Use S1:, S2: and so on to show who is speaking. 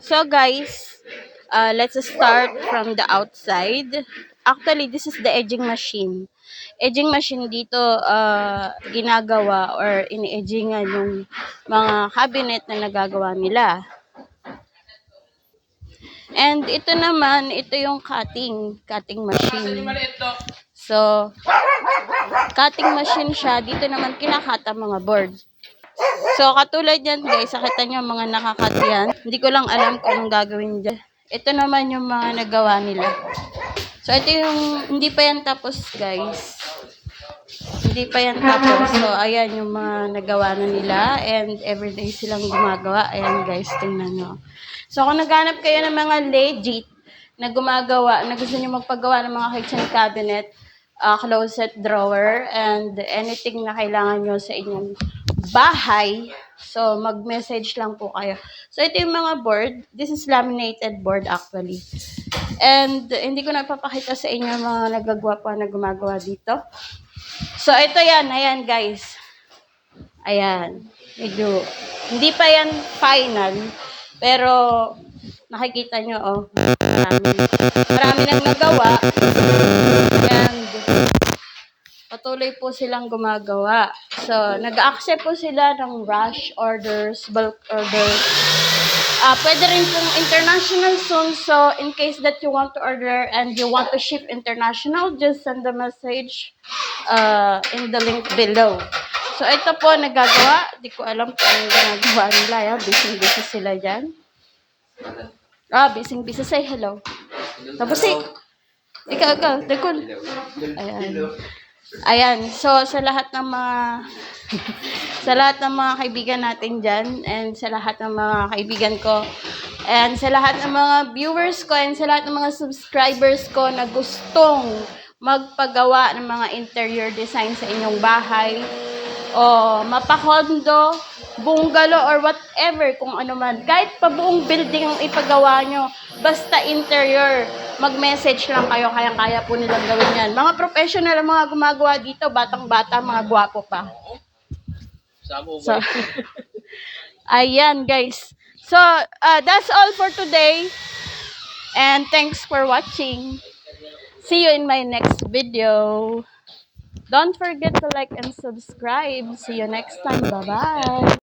S1: So guys, uh, let's start from the outside. Actually, this is the edging machine. Edging machine dito uh, ginagawa or ini-edgingan yung mga cabinet na nagagawa nila. And ito naman, ito yung cutting, cutting machine. So, cutting machine siya. Dito naman kinakata mga board. So, katulad yan guys, nakita nyo mga nakakat yan. Hindi ko lang alam kung anong gagawin dyan. Ito naman yung mga nagawa nila. So, ito yung, hindi pa yan tapos guys. Hindi pa yan tapos. So, ayan yung mga nagawa na nila. And everyday silang gumagawa. Ayan guys, tingnan nyo. So, kung naghanap kayo ng mga legit na gumagawa, na gusto nyo magpagawa ng mga kitchen cabinet, uh, closet drawer, and anything na kailangan nyo sa inyong bahay. So, mag-message lang po kayo. So, ito yung mga board. This is laminated board actually. And hindi ko na ipapakita sa inyo mga nagagawa pa na gumagawa dito. So, ito yan. Ayan, guys. Ayan. Medyo, hindi pa yan final. Pero, nakikita nyo, oh. Marami, marami nang nagawa. And, patuloy po silang gumagawa. So, nag-accept po sila ng rush orders, bulk orders. Ah, pwede rin pong international soon. So, in case that you want to order and you want to ship international, just send a message uh, in the link below. So, ito po nagagawa. Di ko alam kung anong ginagawa nila. Yan. Busy-busy sila dyan. Ah, busy-busy. Say hello. Tapos eh, ikaw, ikaw, Dakul. Ayan. Ayan. So, sa lahat ng mga sa lahat ng mga kaibigan natin dyan and sa lahat ng mga kaibigan ko and sa lahat ng mga viewers ko and sa lahat ng mga subscribers ko na gustong magpagawa ng mga interior design sa inyong bahay o mapakondo, bungalow or whatever kung ano man. Kahit pa buong building ang ipagawa nyo, basta interior, mag-message lang kayo, kayang-kaya po nilang gawin yan. Mga professional ang mga gumagawa dito, batang-bata, mga gwapo pa. So, ayan guys. So, uh, that's all for today. And thanks for watching. See you in my next video. Don't forget to like and subscribe. See you next time. Bye-bye.